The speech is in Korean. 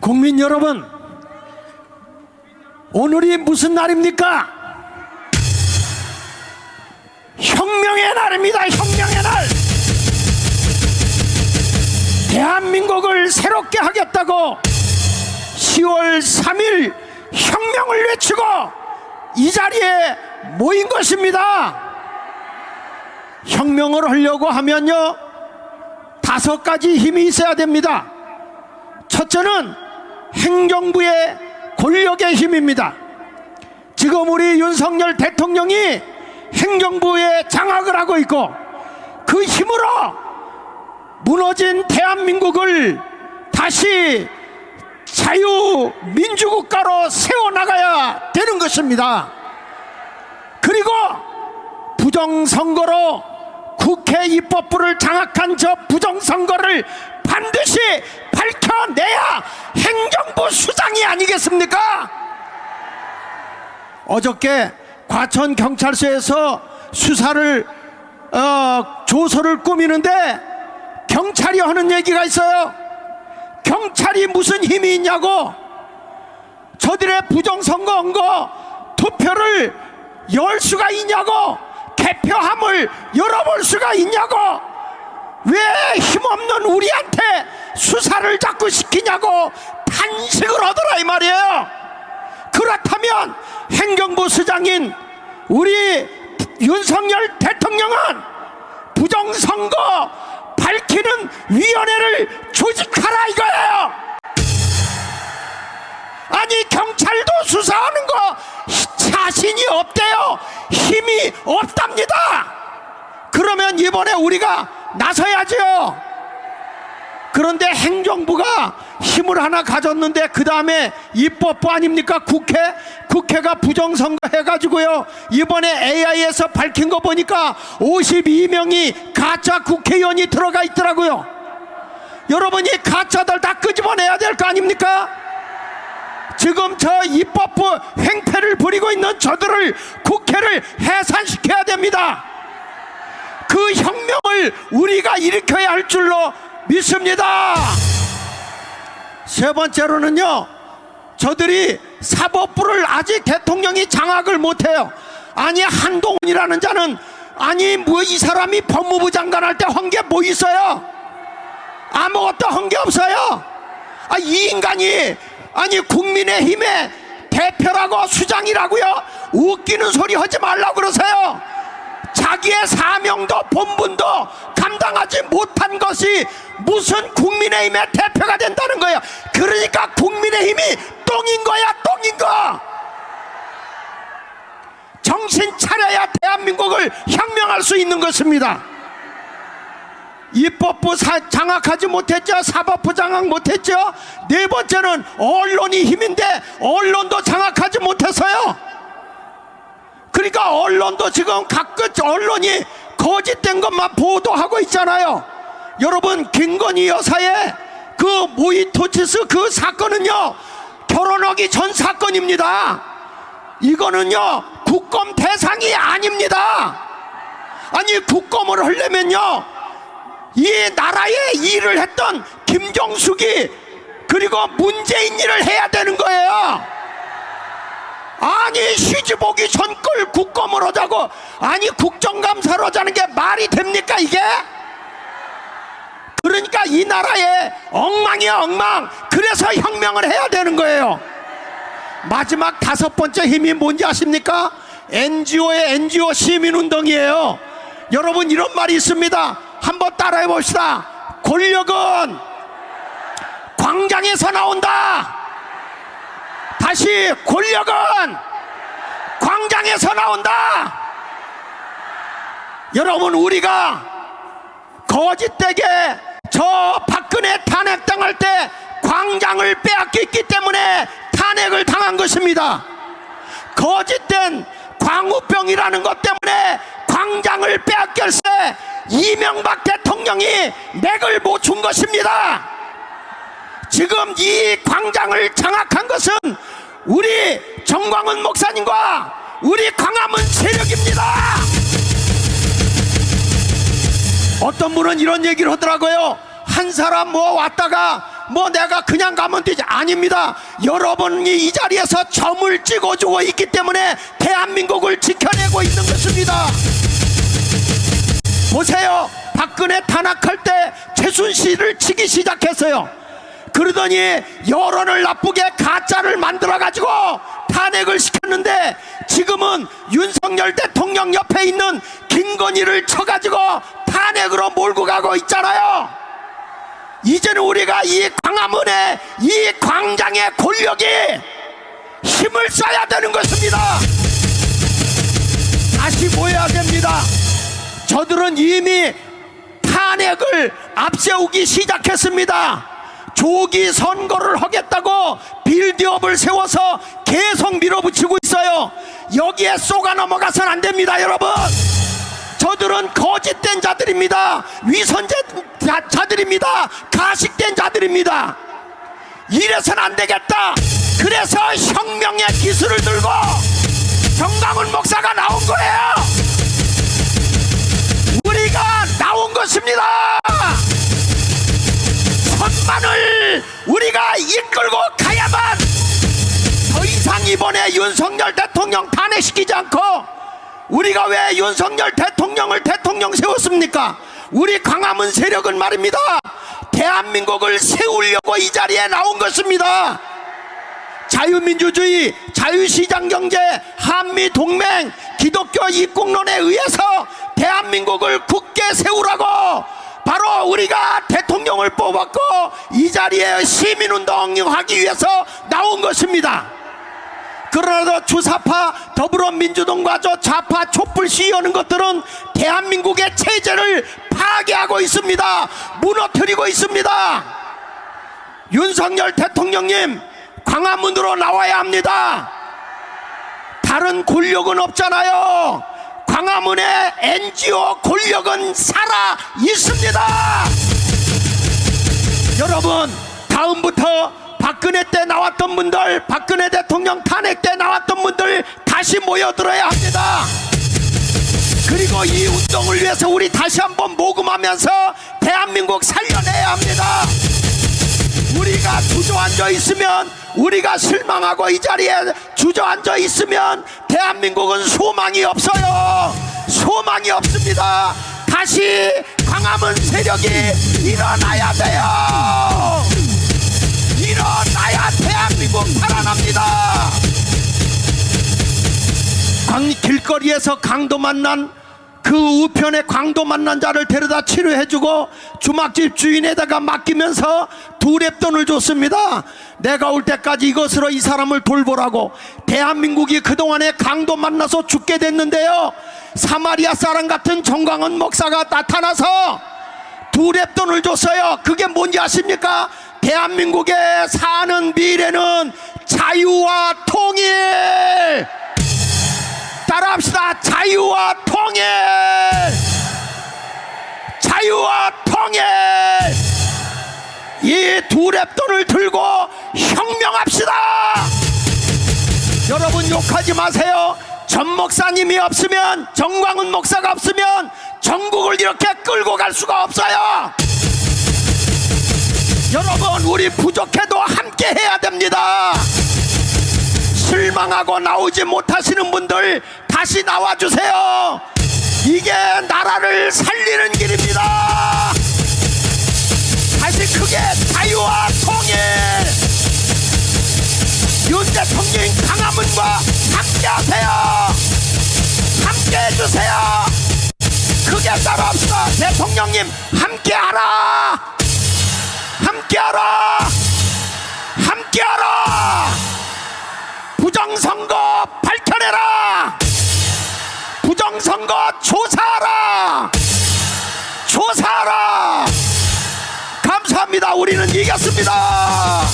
국민 여러분, 오늘이 무슨 날입니까? 혁명의 날입니다. 혁명의 날. 대한민국을 새롭게 하겠다고 10월 3일 혁명을 외치고 이 자리에 모인 것입니다. 혁명을 하려고 하면요, 다섯 가지 힘이 있어야 됩니다. 첫째는 행정부의 권력의 힘입니다. 지금 우리 윤석열 대통령이 행정부에 장악을 하고 있고 그 힘으로 무너진 대한민국을 다시 자유민주국가로 세워나가야 되는 것입니다. 그리고 부정선거로 국회 입법부를 장악한 저 부정선거를 반드시 밝혀내야 행정부 수장이 아니겠습니까? 어저께 과천 경찰서에서 수사를 어, 조서를 꾸미는데 경찰이 하는 얘기가 있어요. 경찰이 무슨 힘이 있냐고 저들의 부정선거 한거 투표를 열 수가 있냐고 개표함을 열어볼 수가 있냐고 왜 힘없는 우리한테 수사를 자꾸 시키냐고 탄식을 하더라 이 말이에요. 그렇다면 행정부 수장인 우리 윤석열 대통령은 부정선거 밝히는 위원회를 조직하라 이거예요. 아니 경찰도 수사하는 거 자신이 없대요. 힘이 없답니다. 그러면 이번에 우리가 나서야죠 그런데 행정부가 힘을 하나 가졌는데 그 다음에 입법부 아닙니까? 국회? 국회가 부정선거 해가지고요. 이번에 AI에서 밝힌 거 보니까 52명이 가짜 국회의원이 들어가 있더라고요. 여러분이 가짜들 다 끄집어내야 될 거 아닙니까? 지금 저 입법부 횡패를 부리고 있는 저들을 국회를 해산시켜야 됩니다. 그 혁명을 우리가 일으켜야 할 줄로 믿습니다. 세 번째로는요, 저들이 사법부를 아직 대통령이 장악을 못해요. 아니 한동훈이라는 자는 아니 뭐 이 사람이 법무부 장관 할 때 한 게 뭐 있어요? 아무것도 한 게 없어요. 아, 이 인간이 아니 국민의 힘의 대표라고 수장이라고요? 웃기는 소리 하지 말라고 그러세요. 자기의 사명도 본분도 감당하지 못한 것이 무슨 국민의힘의 대표가 된다는 거예요. 그러니까 국민의힘이 똥인 거야, 똥인 거. 정신 차려야 대한민국을 혁명할 수 있는 것입니다. 입법부 사- 장악하지 못했죠. 사법부 장악 못했죠. 네 번째는 언론이 힘인데 언론도 장악하지 못해서요. 그러니까 언론도 지금 각끝 언론이 거짓된 것만 보도하고 있잖아요. 여러분 김건희 여사의 그 모이토치스 그 사건은요 결혼하기 전 사건입니다. 이거는요 국검 대상이 아닙니다. 아니 국검을 하려면요 이 나라에 일을 했던 김정숙이 그리고 문재인 일을 해야 되는 거예요. 아니 시집 오기 전 걸 국검을 하자고 아니 국정감사를 하자는 게 말이 됩니까 이게? 그러니까 이 나라에 엉망이야 엉망. 그래서 혁명을 해야 되는 거예요. 마지막 다섯 번째 힘이 뭔지 아십니까? NGO의 NGO 시민운동이에요. 여러분 이런 말이 있습니다. 한번 따라해 봅시다. 권력은 광장에서 나온다 다시 권력은 광장에서 나온다. 여러분 우리가 거짓되게 저 박근혜 탄핵 당할 때 광장을 빼앗겼기 때문에 탄핵을 당한 것입니다. 거짓된 광우병이라는 것 때문에 광장을 빼앗겼을 때 이명박 대통령이 맥을 못 준 것입니다. 지금 이 광장을 장악한 것은 우리 정광훈 목사님과 우리 광화문 세력입니다. 어떤 분은 이런 얘기를 하더라고요. 한 사람 뭐 왔다가 뭐 내가 그냥 가면 되지. 아닙니다. 여러분이 이 자리에서 점을 찍어주고 있기 때문에 대한민국을 지켜내고 있는 것입니다. 보세요. 박근혜 탄핵할 때 최순실을 치기 시작했어요 그러더니 여론을 나쁘게 가짜를 만들어 가지고 탄핵을 시켰는데 지금은 윤석열 대통령 옆에 있는 김건희를 쳐가지고 탄핵으로 몰고 가고 있잖아요. 이제는 우리가 이 광화문에 이 광장의 권력이 힘을 써야 되는 것입니다. 다시 모여야 됩니다. 저들은 이미 탄핵을 앞세우기 시작했습니다. 조기 선거를 하겠다고 빌드업을 세워서 계속 밀어붙이고 있어요. 여기에 쏘가 넘어가선 안 됩니다, 여러분. 저들은 거짓된 자들입니다. 위선자 자들입니다. 가식된 자들입니다. 이래선 안 되겠다. 그래서 혁명의 기술을 들고 정강훈 목사가 나온 거예요. 우리가 나온 것입니다. 천만을 우리가 이끌고 가야만 더 이상 이번에 윤석열 대통령 탄핵시키지 않고 우리가 왜 윤석열 대통령을 대통령 세웠습니까? 우리 광화문 세력은 말입니다. 대한민국을 세우려고 이 자리에 나온 것입니다. 자유민주주의, 자유시장 경제, 한미 동맹, 기독교 입국론에 의해서 대한민국을 굳게 세우라고 바로 우리가 대통령을 뽑았고 이 자리에 시민운동하기 위해서 나온 것입니다. 그러나도 주사파 더불어민주당과 저 좌파 촛불 시위하는 것들은 대한민국의 체제를 파괴하고 있습니다. 무너뜨리고 있습니다. 윤석열 대통령님 광화문으로 나와야 합니다. 다른 권력은 없잖아요. 광화문의 NGO 권력은 살아 있습니다. 여러분, 다음부터 박근혜 때 나왔던 분들, 박근혜 대통령 탄핵 때 나왔던 분들 다시 모여들어야 합니다. 그리고 이 운동을 위해서 우리 다시 한번 모금하면서 대한민국 합니다. 우리가 주저앉아 있으면 우리가 실망하고 이 자리에 주저앉아 있으면 대한민국은 소망이 없어요. 소망이 없습니다. 다시 광화문 세력이 일어나야 돼요. 일어나야 대한민국 살아납니다. 강, 길거리에서 강도 만난 그 우편에 강도 만난 자를 데려다 치료해주고 주막집 주인에다가 맡기면서 두 랩돈을 줬습니다. 내가 올 때까지 이것으로 이 사람을 돌보라고 대한민국이 그동안에 강도 만나서 죽게 됐는데요. 사마리아 사람 같은 정광훈 목사가 나타나서 두 랩돈을 줬어요. 그게 뭔지 아십니까? 대한민국에 사는 미래는 자유와 통일! 따라합시다. 자유와 통일! 자유와 통일! 이두 랩돈을 들고 혁명합시다! 여러분 욕하지 마세요. 전 목사님이 없으면 정광훈 목사가 없으면 전국을 이렇게 끌고 갈 수가 없어요. 여러분 우리 부족해도 함께 해야 됩니다. 실망하고 나오지 못하시는 분들 다시 나와 주세요. 이게 나라를 살리는 길입니다. 다시 크게 자유와 통일. 윤 대통령 강화문과 함께하세요. 함께해주세요. 크게 따라합시다. 대통령님. 함께하라. 함께하라. 이겼습니다.